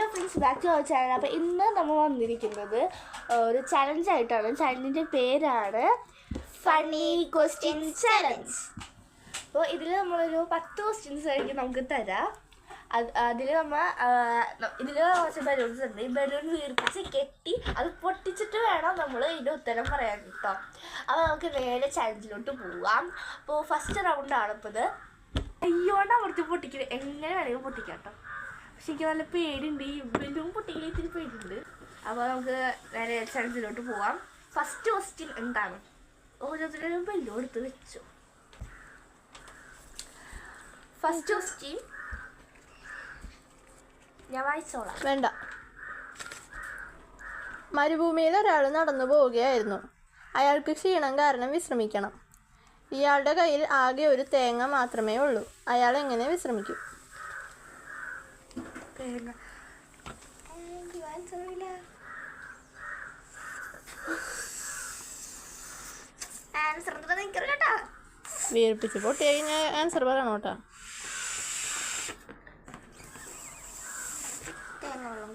Hello friends back to our channel അപ്പോൾ ഇന്ന് നമ്മൾ വന്നിരിക്കുന്നത് ഒരു ചലഞ്ച് ആയിട്ടാണ്. ചലഞ്ചിന്റെ പേരാണ് ഫണ്ണി ക്വസ്റ്റ്യൻ ചലഞ്ച് അപ്പോൾ ഇതിൽ നമ്മളൊരു പത്ത് ക്വസ്റ്റ്യൻസ് ആയിരിക്കും നമുക്ക് തരാം. അത് അതിൽ നമ്മൾ ഇതിൽ കുറച്ച് ബലൂൺസ് ഉണ്ട്. ഈ ബലൂൺ വീർപ്പിച്ച് കെട്ടി അത് പൊട്ടിച്ചിട്ട് വേണം നമ്മൾ ഇതിന്റെ ഉത്തരം പറയാൻ കേട്ടോ. അപ്പോൾ നമുക്ക് നേരെ ചലഞ്ചിലോട്ട് പോവാം. അപ്പോൾ ഫസ്റ്റ് റൗണ്ടാണ് ഇപ്പോൾ ഇത് അയ്യോണ്ട് അവിടുത്തെ പൊട്ടിക്കുന്നത് എങ്ങനെ വേണമെങ്കിലും പൊട്ടിക്കാം കേട്ടോ. പക്ഷെ എനിക്ക് നല്ല പേടിയുണ്ട്. ഈ ബലൂൺ പൊട്ടിക്കൽ ഇത്തിരി പേടിയുണ്ട്. അപ്പോൾ നമുക്ക് വേറെ ചലഞ്ചിലോട്ട് പോവാം. ഫസ്റ്റ് ക്വസ്റ്റ്യൻ എന്താണ്? ഓരോരുത്തരും ബലൂൺ എടുത്ത് വെച്ചു. ഫസ്റ്റ് ക്വസ്റ്റ്യൻ ഞാൻ വായിച്ചോളാം. വേണ്ട. മരുഭൂമിയിൽ ഒരാൾ നടന്നു പോവുകയായിരുന്നു. അയാൾക്ക് ക്ഷീണം കാരണം വിശ്രമിക്കണം. ഇയാളുടെ കയ്യിൽ ആകെ ഒരു തേങ്ങ മാത്രമേ ഉള്ളൂ. അയാൾ എങ്ങനെ വിശ്രമിക്കും? തേങ്ങ. എനിക്ക് വായിച്ചറിയില്ല ആൻസർ കേട്ടാ. വീർപ്പിച്ച് പൊട്ടി കഴിഞ്ഞാൽ ആൻസർ പറയണം കേട്ടോ. തേങ്ങ വെള്ളം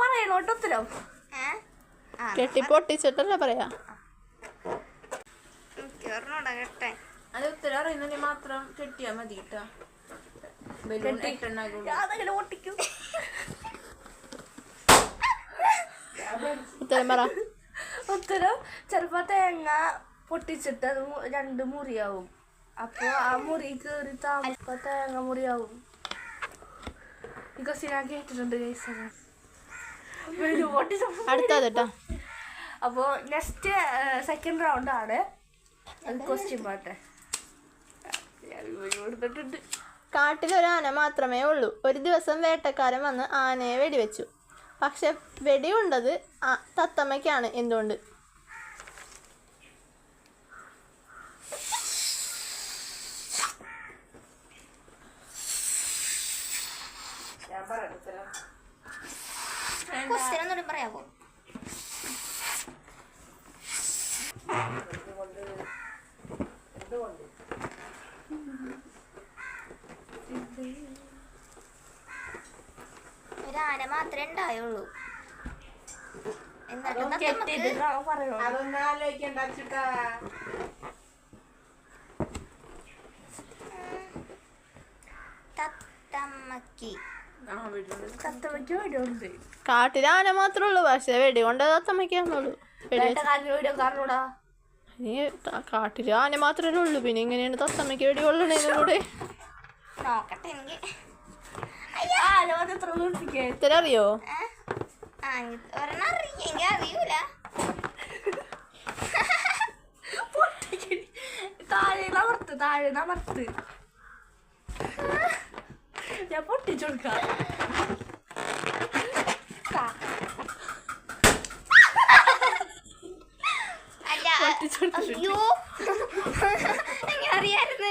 പറയണോട്ടോ ഉത്തരം? കെട്ടി പൊട്ടിച്ചിട്ടല്ല പറയാ? അത് ഉത്തരം അറിയുന്നതിന് മാത്രം കെട്ടിയാ മതി കേട്ടോ. ഉത്തരം പറ. ഉത്തരം ചിലപ്പോ തേങ്ങ പൊട്ടിച്ചിട്ട് അത് രണ്ട് മുറിയാവും. അപ്പൊ ആ മുറി കേറി താമസ തേങ്ങ മുറിയാവും. ഈ ഞാൻ കേട്ടിട്ടുണ്ട് പൊട്ടിച്ച അടുത്തത് കേട്ടോ അപ്പോ നെക്സ്റ്റ് സെക്കൻഡ് റൗണ്ട് ആണ്. ക്വസ്റ്റ്യൻ പാട്ടെ കാട്ടിലൊരാന കൊടുത്തിട്ടുണ്ട്. ആന മാത്രമേ ഉള്ളൂ. ഒരു ദിവസം വേട്ടക്കാരൻ വന്ന് ആനയെ വെടിവെച്ചു. പക്ഷെ വെടിയുണ്ടത് തത്തമ്മയ്ക്കാണ് എന്തുകൊണ്ട് ക്വസ്റ്റ്യൻ ഒന്നുകൂടി പറയാമോ ഒരാന മാത്രമേ ഉണ്ടായുള്ളൂ. അതൊന്നും ആലോചിക്കണ്ട അച്ഛട്ടാ. തത്തമ്മക്ക്. കാട്ടിൽ ആന മാത്രമേ ഉള്ളൂ പക്ഷെ വെടി കൊണ്ട് തത്തമ്മയ്ക്കാന്നുള്ളൂ കാരണോടാ കാട്ടിൽ ആന മാത്രമേ ഉള്ളൂ പിന്നെ ഇങ്ങനെയാണ് തത്തമ്മയ്ക്ക് വെടി കൊള്ളണേന്നും കൂടെ. വീർപ്പിക്കേ അറിയോ അറിയൂല. താഴെ നമർത്ത് താഴെ അമർത്ത്. ഞാൻ പൊട്ടിച്ചു കൊടുക്കാം അറിയായിരുന്നു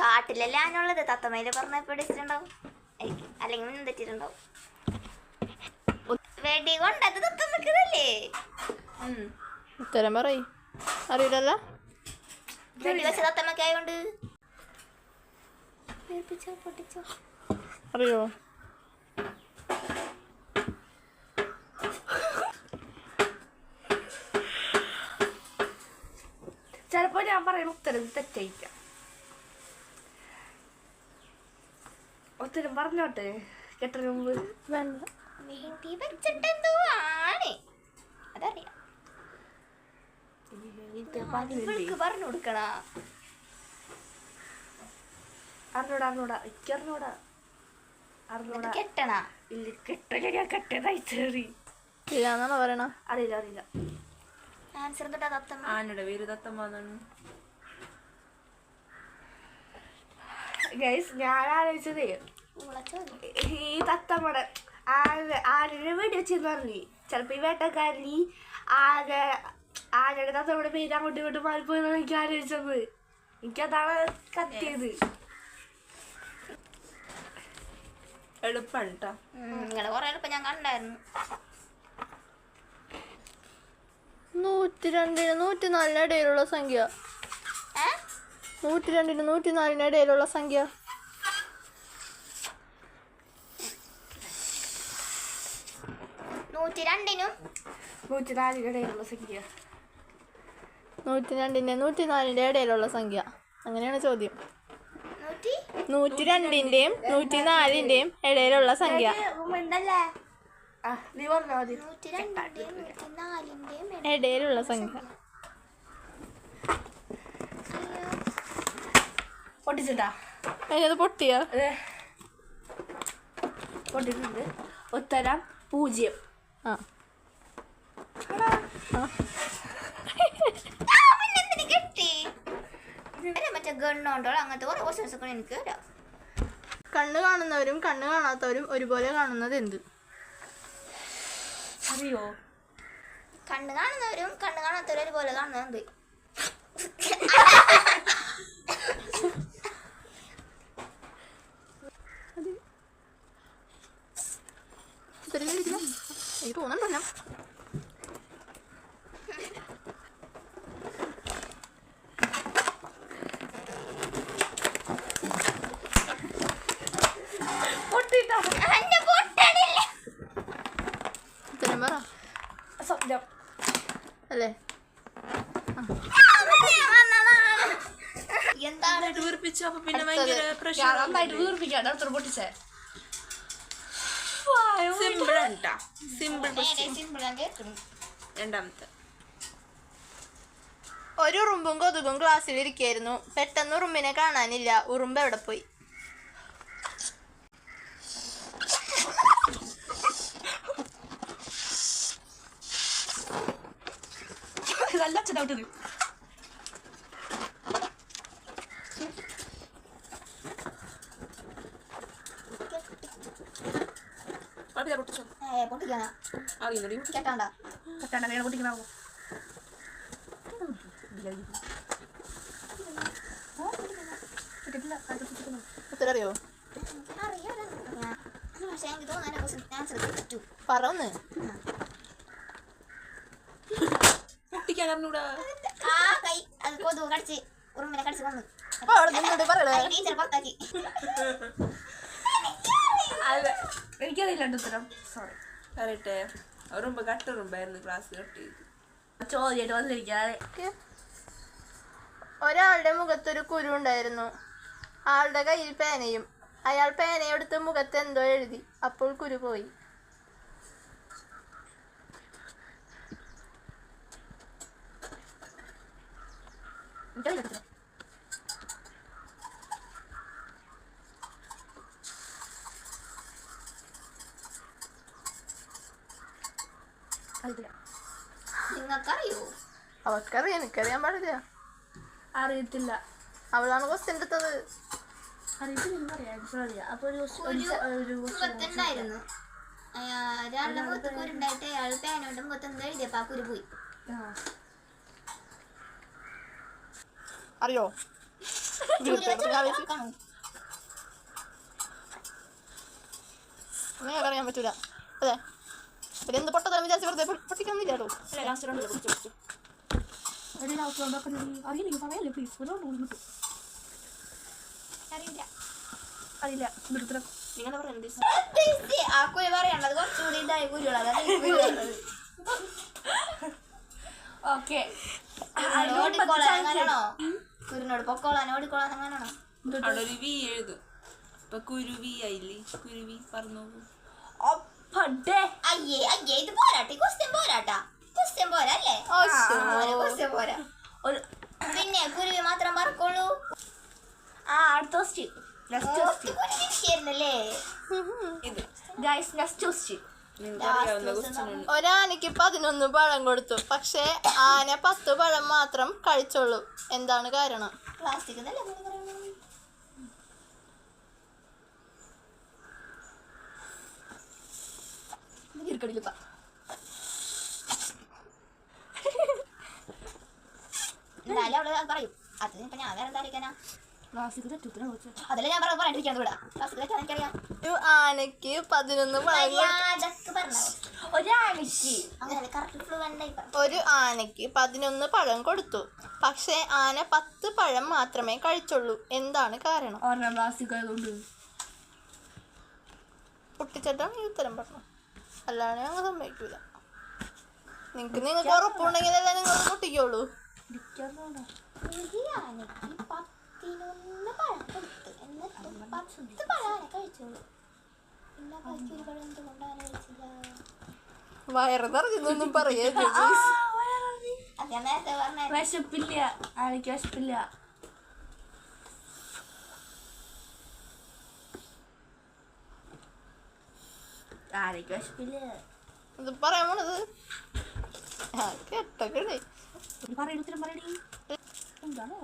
കാട്ടിലല്ലേ ആനുള്ളത് തത്തമ്മയിൽ പറഞ്ഞപ്പോ ഇടിച്ചിട്ടുണ്ടാവും. ആയിരിക്കും. അല്ലെങ്കിൽ മുന്നും തെറ്റിട്ടുണ്ടാവും വെടി കൊണ്ടത് തത്തമ്മക്കതല്ലേ? ഉത്തരം പറയ്. അറിയില്ലല്ലോ വെടി വെച്ച തത്തമ്മക്കായോണ്ട്? പൊട്ടിച്ചോ. അറിയോ? ചിലപ്പോ ഞാൻ പറയുന്ന ഉത്തരം തെറ്റായിരിക്കാം. ഉത്തരം പറഞ്ഞോട്ടെ കെട്ടന് മുമ്പ്. വേണ്ട. വേണ്ടി വെച്ചിട്ടെന്തോ ആണ് അതറിയാം ഇവൾക്ക് പറഞ്ഞു കൊടുക്കണ അറിഞ്ഞൂടാ അറിഞ്ഞൂടാ. എനിക്ക് അറിഞ്ഞൂടാ. അറിഞ്ഞൂടാ. കെട്ടണ. ഇല്ല ഞാൻ കെട്ടതായി ചേറി ഇല്ലാന്നാണോ പറയണ? അറിയില്ല അറിയില്ല. ആൻസർ തൊട്ടാ തത്തമ്മ. ആനയുടെ പേര് തത്തമ്മാന്നാണ് ഗൈസ് ഞാൻ ആലോചിച്ചതേ ഈ തത്തമ്മടെ ആന ആനയുടെ വെടി വെച്ചെന്ന് പറഞ്ഞു. ചിലപ്പോ ഈ വേട്ടക്കാരനി ആന ആനയുടെ തത്തമ്മയുടെ പേര് അങ്ങോട്ടും ഇങ്ങോട്ടും മാറിപ്പോയെന്നാണ് എനിക്ക് ആലോചിച്ചത്. എനിക്കതാണ് കത്തിയത്. എളുപ്പമാണ് കേട്ടോ നിങ്ങളെ കൊറേ എളുപ്പം ഞാൻ കണ്ടായിരുന്നു. നൂറ് നൂറ്റി രണ്ടിന് നൂറ്റി നാലിന് ഇടയിലുള്ള സംഖ്യ. നൂറ്റി രണ്ടിന് നൂറ്റി നാലിന് ഇടയിലുള്ള സംഖ്യ. നൂറ്റി രണ്ടിനും നൂറ്റി നാലിനിടയിലുള്ള സംഖ്യ. നൂറ്റി രണ്ടിന്റെ നൂറ്റി നാലിന്റെ ഇടയിലുള്ള സംഖ്യ. അങ്ങനെയാണ് ചോദ്യം. നൂറ്റി രണ്ടിന്റെയും നൂറ്റി നാലിന്റെയും ഇടയിലുള്ള സംഖ്യ. ഇടയിലുള്ള സംഖ്യ. പൊട്ടിച്ചിട്ടാ? അതിനത് പൊട്ടിയ? അതെ. പൊട്ടിട്ടുണ്ട് ഉത്തരം പൂജ്യം. ആ പിന്നെന്തിനു കിട്ടി അല്ല മറ്റേ ഗണ്ണോണ്ടോ അങ്ങനത്തെ കുറെ ക്വസ്റ്റ്യൻസ് ഒക്കെ എനിക്ക് വരാം കണ്ണ് കാണുന്നവരും കണ്ണ് കാണാത്തവരും ഒരുപോലെ കാണുന്നത് എന്ത്? അറിയോ? കണ്ണ് കാണുന്നവരും കണ്ണ് കാണാത്തവരും ഒരുപോലെ കാണുന്നത് എന്ത്? എനിക്ക് തോന്നുന്നുണ്ടല്ലോ പൊട്ടിട്ടാ എന്റെ പൊട്ടണില്ല ഉത്തരം പറ സ്വപ്നം അല്ലേ? എന്താണ് വീർപ്പിച്ചു അപ്പൊ പിന്നെ ഭയങ്കര പ്രശ്നം നന്നായിട്ട് വീർപ്പിക്കാണ് അത്ര പൊട്ടിച്ചേ. സിമ്പിൾ ഉണ്ടാ സിമ്പിൾ സിമ്പിൾ ഞാൻ രണ്ടാമത്തെ. ഒരു ഉറുമ്പും കൊതുകും ക്ലാസ്സിൽ പെട്ടെന്ന് ഉറുമ്പിനെ കാണാനില്ല. ഉറുമ്പ് എവിടെ പോയി? നല്ല പൊട്ടിക്കാനാ അറിയുന്നടി കേട്ടാണ്ടാ. വേണം പൊട്ടിക്കണാവോ ഉത്തരം അറിയോ അറിയാം പക്ഷെ എനിക്ക് തോന്നുന്നു ഞാൻ ശ്രദ്ധിച്ചു പറന്ന് അറിഞ്ഞൂടാ ആ കൈ അത് കൊതു കടിച്ച് ഉറുമ്പിനെ കടിച്ച് ടീച്ചർ പുറത്താക്കി. എനിക്കറിയില്ല ഉത്തരം. സോറി പറയട്ടെ. ഉറുമ്പ് കട്ടുറുമ്പായിരുന്നു ക്ലാസ് കട്ട് ചെയ്ത്. ചോദ്യമായിട്ട് വന്നിരിക്കാതെ. ഒരാളുടെ മുഖത്തൊരു കുരു ഉണ്ടായിരുന്നു. ആളുടെ കയ്യിൽ പേനയും. അയാൾ പേനയെടുത്ത് മുഖത്ത് എന്തോ എഴുതി. അപ്പോൾ കുരു പോയി എനിക്കറിയില്ല ഉത്തരം അറിയത്തില്ല നിങ്ങൾക്കറിയോ? അവർക്കറിയാം എനിക്കറിയാൻ പാടില്ല. അറിയത്തില്ല. അവളാണ് ക്വസ്റ്റ്യൻ എടുത്തത്. അറിയത്തില്ല ഒരാളുടെ മുഖത്ത് കുരുണ്ടായിട്ട് അയാൾ പേനോട്ട് മുഖത്ത് എന്തോ എഴുതിയപ്പോ ആ കുരു പോയി ആ. അറിയോ. അങ്ങനെ അറിയാൻ പറ്റൂല. അതെ. പിന്നെ എന്ത് പൊട്ടത്തരം വിചാരിച്ച് വെറുതെ പൊ- പൊട്ടിക്കാന്നില്ല അല്ല, last round അല്ലേ, കുറച്ച് കുറച്ച്. എടി, last round ഒക്കെ നീ അറിയില്ലെങ്കിൽ പറയല്ലേ, please. ഒരു round കൂടി കിട്ടും. അറിയില്ല നിങ്ങൾ ആ കുരു പറയണത് കുറച്ചുകൂടി ഇതായി കുരുകൾ അതാണ് ഈ കുരു പറയുന്നത്. ഓക്കെ കുരുവിനോട് കുരുനോട് പൊക്കോളാൻ ഓടിക്കോളാൻ അങ്ങനെയാണോ അവിടെ ഒരു വി എഴുതും. ഇപ്പൊ കുരുവി ആയില്ലേ? കുരുവി പറഞ്ഞു അപ്പടേ അയ്യേ അയ്യേ ഇത് പോരാട്ടെ ക്വസ്റ്റ്യൻ പോരാട്ടാ. ക്വസ്റ്റ്യൻ പോരാ അല്ലേ? ക്വസ്റ്റ്യൻ പോരാ. ഒരു പിന്നെ കുരുവി മാത്രം പറക്കുള്ളൂ. ആ അടുത്ത ക്വസ്റ്റ്യൻ നെക്സ്റ്റ് ക്വസ്റ്റ്യൻ കുരുവിരിക്കായിരുന്നല്ലേ ഇത്. ഗൈസ് നെക്സ്റ്റ് ക്വസ്റ്റ്യൻ ഒരാനയ്ക്ക് പതിനൊന്ന് പഴം കൊടുത്തു. പക്ഷേ ആന പത്ത് പഴം മാത്രം കഴിച്ചോളൂ. എന്താണ് കാരണം? പ്ലാസ്റ്റിക് എന്തായാലും അവൾ പറയും. അത് ഇപ്പൊ ഞാൻ വേറെ എന്താ അറിയിക്കാനാ? ക്ലാസ്സിക്ക് അതല്ലേ ഞാൻ പറയാണ്ടിരിക്കാൻ കൂടാ എനിക്കറിയാം ആനയ്ക്ക് പതിനൊന്ന് പഴം ഒരു ആനയ്ക്ക് പതിനൊന്ന് പഴം കൊടുത്തു. പക്ഷേ ആന പത്ത് പഴം മാത്രമേ കഴിച്ചുള്ളൂ. എന്താണ് കാരണം? പൊട്ടിച്ചിട്ടാണ് ഈ ഉത്തരം പറഞ്ഞു അല്ലാതെ ഞങ്ങൾ സമ്മതിക്കൂല. നിങ്ങക്ക് നിങ്ങൾക്ക് ഉറപ്പുണ്ടെങ്കിൽ അല്ലേ നിങ്ങൾ പൊട്ടിക്കുള്ളൂ ആനയ്ക്ക് പത്തിനൊന്ന് പഴം കൊടുത്തു. എന്നിട്ട് പത്ത് പഴം ആന കഴിച്ചോളൂ വയറ് നിറഞ്ഞൊന്നും പറയരുത് വിശപ്പില്ല. ആനയ്ക്ക് വിശപ്പില്ല. ആനയ്ക്ക് വിശപ്പില്ല. ഇത് പറയാൻ പോണത്? ആ കേട്ടൊക്കെ പറയണ എന്താണോ?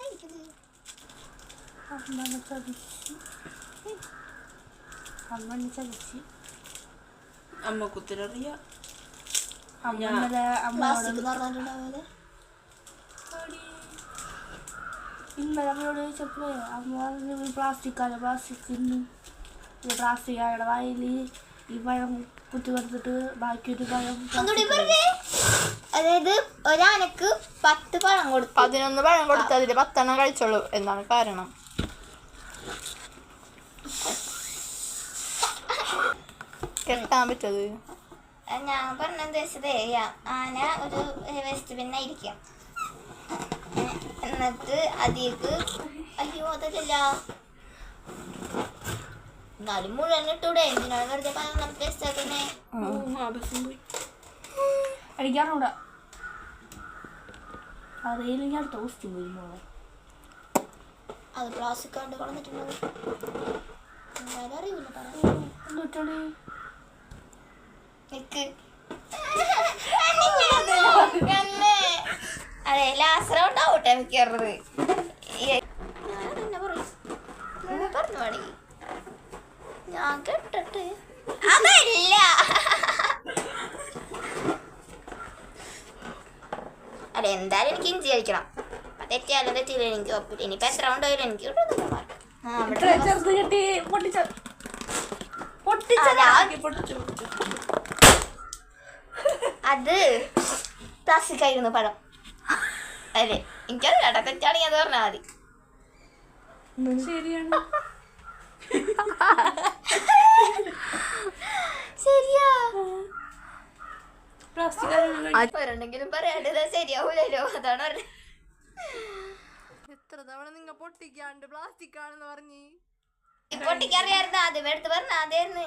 കഴിക്കുന്നത് അമ്മനെ ചതിച്ച് അമ്മ ചതിച്ച് അമ്മ ഇന്നലെ അമ്മയോട് പ്ലാസ്റ്റിക് പറഞ്ഞിട്ടുണ്ടാവുന്നത് ഇന്നലെ അമ്മയോട് ചോദിച്ചപ്പോഴേ അമ്മ പറഞ്ഞു പ്ലാസ്റ്റിക് ആണ് പ്ലാസ്റ്റിക് പ്ലാസ്റ്റിക് ആയുടെ വായിൽ ഈ പഴം കുത്തി കൊടുത്തിട്ട് ബാക്കി ഒരു പഴം അതായത് ഒരാനക്ക് പത്ത് പഴം കൊടുത്തു. പതിനൊന്ന് പഴം കൊടുത്ത് അതിൽ പത്തെണ്ണം കഴിച്ചോളൂ. എന്നാണ് കാരണം? കെട്ടാൻ പറ്റത് ഞാൻ പറഞ്ഞത് ഉദ്ദേശിച്ചതേ ആന ഒരു വേസ്റ്റ് ബിന്നായിരിക്കും എന്നിട്ട് അതിലേക്ക് അയ്യോ അതല്ല എന്നാലും മുഴുവൻ ഇട്ടൂടെ എന്തിനാണ് വെറുതെ പഴം വേസ്റ്റ് ആക്കുന്നേ അടുത്ത ക്വസ്റ്റ്യൻ വരും മോളെ അത് പ്ലാസ്റ്റിക് കണ്ട് കളഞ്ഞിട്ടുണ്ടോ എന്തായാലും അറിയില്ല അതെ ലാസ്റ്റ് റൗണ്ട് ആവട്ടെ മിക്കറുന്നത് പറഞ്ഞു. പാടി ഞാൻ കേട്ടിട്ട്. അതല്ല. അല്ല എന്തായാലും എനിക്ക് ഇഞ്ചി കഴിക്കണം. തെറ്റിയാലും തെറ്റിയില്ല എനിക്ക് ഒപ്പില്ല ഇനിയിപ്പോ എത്ര റൗണ്ട് ആയാലും എനിക്ക് കിട്ടുന്നില്ല മാർക്ക് ആ ഇവിടെ ചെറുത് കെട്ടി പൊട്ടിച്ച അതാ, പ്ലാസ്റ്റിക് ആയിരുന്നു പഴം അല്ലേ എനിക്കത് കേട്ടോ തെറ്റാണെങ്കിൽ അത് പറഞ്ഞാൽ മതി. ശരിയാണ്. ശരിയാ. പ്ലാസ്റ്റിക് ഒരെണ്ണെങ്കിലും പറയാണ്ടത് ശരിയാവൂലല്ലോ അതാണ് പറഞ്ഞത്. എത്ര തവണ നിങ്ങൾ പൊട്ടിക്കാണ്ട് പ്ലാസ്റ്റിക് ആണെന്ന് പറഞ്ഞ്? പൊട്ടിക്കറിയായിരുന്നു ആദ്യം എടുത്ത് പറഞ്ഞ അതേന്ന്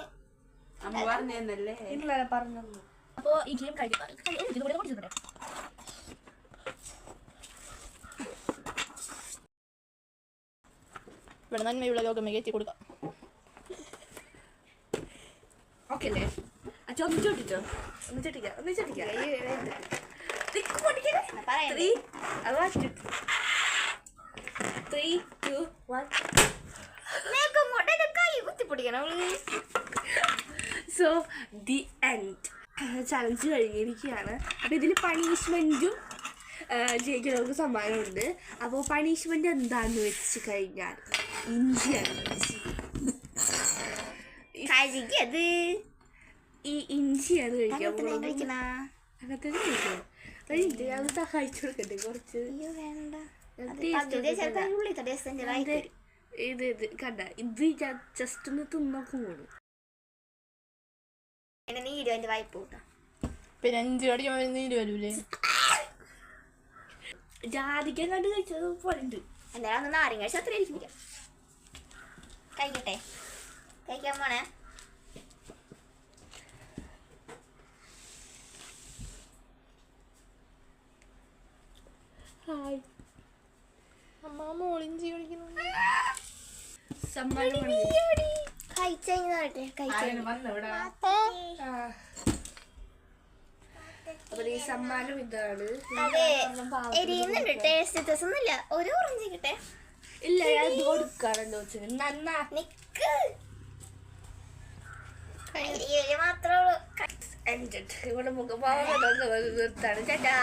പറഞ്ഞു പറഞ്ഞല്ലേ പറഞ്ഞു അപ്പോ ഈ ഗെയിം കഴിഞ്ഞു ഇവിടെ നന്മയുള്ള ലോകം കയറ്റി കൊടുക്കാം. ഓക്കെ അല്ലേ അച്ഛൻ ഒന്ന് ചോട്ടിച്ചോ ഒന്ന് ചോട്ടിക്കാം ഒന്ന് പൊട്ടിക്കണേ ത്രീ അത് വാച്ചിട്ട് ത്രീ ടു വൺ കൈ കുത്തിപ്പൊടിക്കണം സോ ദി എൻഡ് ചലഞ്ച് കഴിഞ്ഞിരിക്കുകയാണ് അപ്പോൾ ഇതിൽ പണിഷ്മെന്റും ജയിക്കുന്നവർക്ക് സമ്മാനമുണ്ട്. അപ്പോൾ പണിഷ്മെന്റ് എന്താണെന്ന് വെച്ച് കഴിഞ്ഞാൽ ഇഞ്ചിയാണ് ഇഞ്ചി കഴുകിയത്. ഈ ഇഞ്ചിയാണ് കഴിക്കാൻ അങ്ങനത്തെ കഴിക്കാം അതായത് അത് സഹായിച്ചു കൊടുക്കട്ടെ കുറച്ച്? ഇത് ഇത് ഇത് കണ്ട ഇത് ഞാൻ ജസ്റ്റ് ഒന്ന് തിന്നൊക്കെ പോണു എന്റെ നീരും എന്റെ വായ്പ പിന്നെ അഞ്ച് കടിക്കുമ്പോൾ നീര് വരൂലേ? ജാതിക്കാൻ കണ്ട് കഴിച്ചത് പോലുണ്ട് എന്നാലും അന്ന് നാരങ്ങ കഴിച്ചാൽ അത്ര ഇരിക്കില്ല കഴിക്കട്ടെ. കഴിക്കാൻ പോണേ. ഹായ്. അമ്മ മോളിഞ്ചി കളിക്കുന്നു സമ്മാനം സമ്മാനം ഇതാണ്. എരിയുന്നുണ്ട് ടേസ്റ്റ് വ്യത്യാസമൊന്നുമില്ല ഒരു ഓറഞ്ച് കിട്ടെ. ഇല്ല ഞാൻ ഇത് കൊടുക്കാറല്ലോ വെച്ചത് നന്നാ. നിക്ക്. മാത്രമേ ഉള്ളൂ. ഇവിടെ മുഖഭാവം നിർത്താണ്. ചേട്ടാ.